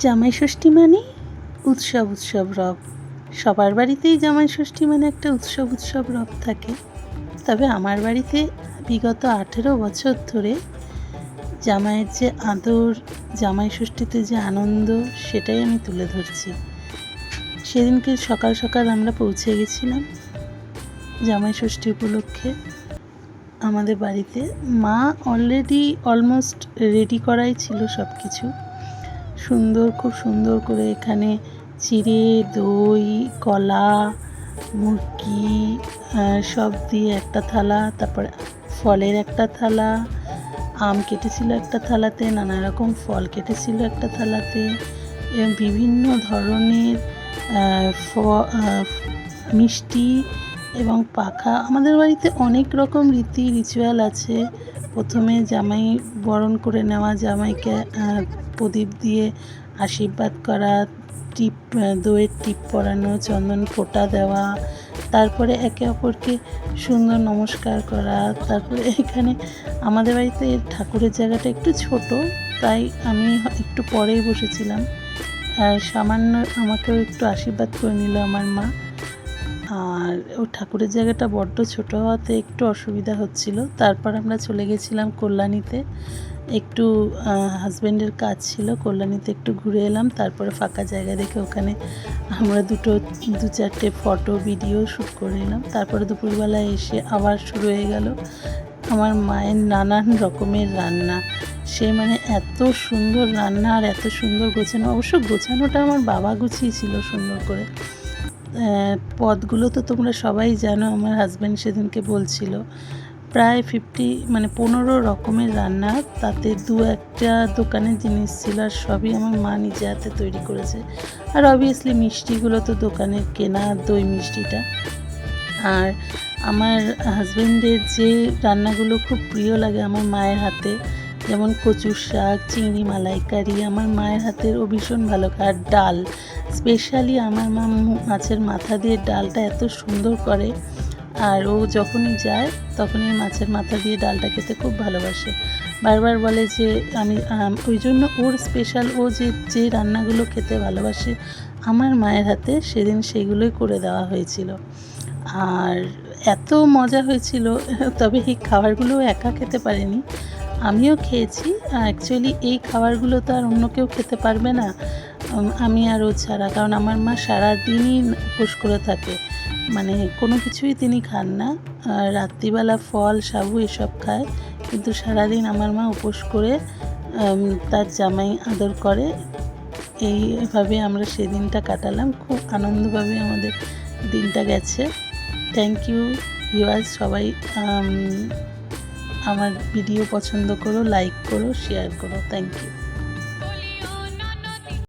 জামাই ষষ্ঠী মানে উৎসব উৎসব রব। সবার বাড়িতেই জামাই ষষ্ঠী মানে একটা উৎসব উৎসব রব থাকে। তবে আমার বাড়িতে বিগত আঠেরো বছর ধরে জামাইয়ের যে আদর, জামাই ষষ্ঠীতে যে আনন্দ, সেটাই আমি তুলে ধরছি। সেদিনকে সকাল সকাল আমরা পৌঁছে গেছিলাম জামাই ষষ্ঠী উপলক্ষে আমাদের বাড়িতে। মা অলরেডি অলমোস্ট রেডি করাই ছিল সব কিছু সুন্দর, খুব সুন্দর করে এখানে চিড়ে, দই, কলা, মুরগি সব দিয়ে একটা থালা, তারপরে ফলের একটা থালা, আম কেটেছিল একটা থালাতে, নানা রকম ফল কেটেছিল একটা থালাতে, এবং বিভিন্ন ধরনের মিষ্টি এবং পাখা। আমাদের বাড়িতে অনেক রকম রীতি রিচুয়াল আছে। প্রথমে জামাই বরণ করে নেওয়া, জামাইকে প্রদীপ দিয়ে আশীর্বাদ করা, টিপ দইয়ের টিপ পরানো, চন্দন ফোঁটা দেওয়া, তারপরে একে অপরকে সুন্দর নমস্কার করা, তারপরে এখানে আমাদের বাড়িতে ঠাকুরের জায়গাটা একটু ছোট, তাই আমি একটু পরেই বসেছিলাম। আর সামান্য আমাকেও একটু আশীর্বাদ করে নিল আমার মা। আর ও ঠাকুরের জায়গাটা বড্ড ছোট হওয়াতে একটু অসুবিধা হচ্ছিল। তারপর আমরা চলে গেছিলাম কল্যাণীতে। একটু হাজব্যান্ডের কাজ ছিল, কল্যাণীতে একটু ঘুরে এলাম। তারপরে ফাঁকা জায়গা দেখে ওখানে আমরা দুটো, দু চারটে ফটো ভিডিও শ্যুট করে নিলাম তারপরে দুপুরবেলা এসে আবার শুরু হয়ে গেল আমার মায়ের নানান রকমের রান্না। সে মানে এত সুন্দর রান্না আর এত সুন্দর গোছানো। অবশ্য গোছানোটা আমার বাবা গুছিয়েছিল সুন্দর করে। পদগুলো তো তোমরা সবাই জানো, আমার হাজব্যান্ড সেদিনকে বলছিল। প্রায় ফিফটি মানে পনেরো রকমের রান্না, তাতে দু একটা দোকানের জিনিস ছিল আর সবই আমার মা নিজে হাতে তৈরি করেছে। আর অবভিয়াসলি মিষ্টিগুলো তো দোকানের কেনা দই মিষ্টিটা। আর আমার হাজব্যান্ডের যে রান্নাগুলো খুব প্রিয় লাগে আমার মায়ের হাতে যেমন কচুর শাক, চিংড়ি মালাইকারি, আমার মায়ের হাতের ও ভীষণ ভালো। আর ডাল স্পেশালি আমার মা মাছের মাথা দিয়ে ডালটা এত সুন্দর করে। আর ও যখনই যায়, তখনই মাছের মাথা দিয়ে ডালটা খেতে খুব ভালোবাসে। বারবার বলে যে আমি ওই জন্য ওর স্পেশাল ও যে যে রান্নাগুলো খেতে ভালোবাসে, আমার মায়ের হাতে সেদিন সেগুলোই করে দেওয়া হয়েছিল। আর এত মজা হয়েছিল, তবে এই খাবারগুলো একা খেতে পারেনি। আমিও খেয়েছি অ্যাকচুয়ালি এই খাবারগুলো তো আর অন্য কেউ খেতে পারবে না। আমি আর ও ছাড়া, কারণ আমার মা সারাদিনই উপোস করে থাকে। মানে কোনো কিছুই তিনি খান না। রাত্রিবেলা ফল, সাবু এসব খায়, কিন্তু সারাদিন আমার মা উপোস করে তার জামাই আদর করে। এইভাবে আমরা সেদিনটা কাটালাম। খুব আনন্দভাবে আমাদের দিনটা গেছে। থ্যাংক ইউ ভিউয়ার্স সবাই আমার ভিডিও পছন্দ করো লাইক করো শেয়ার করো. Thank you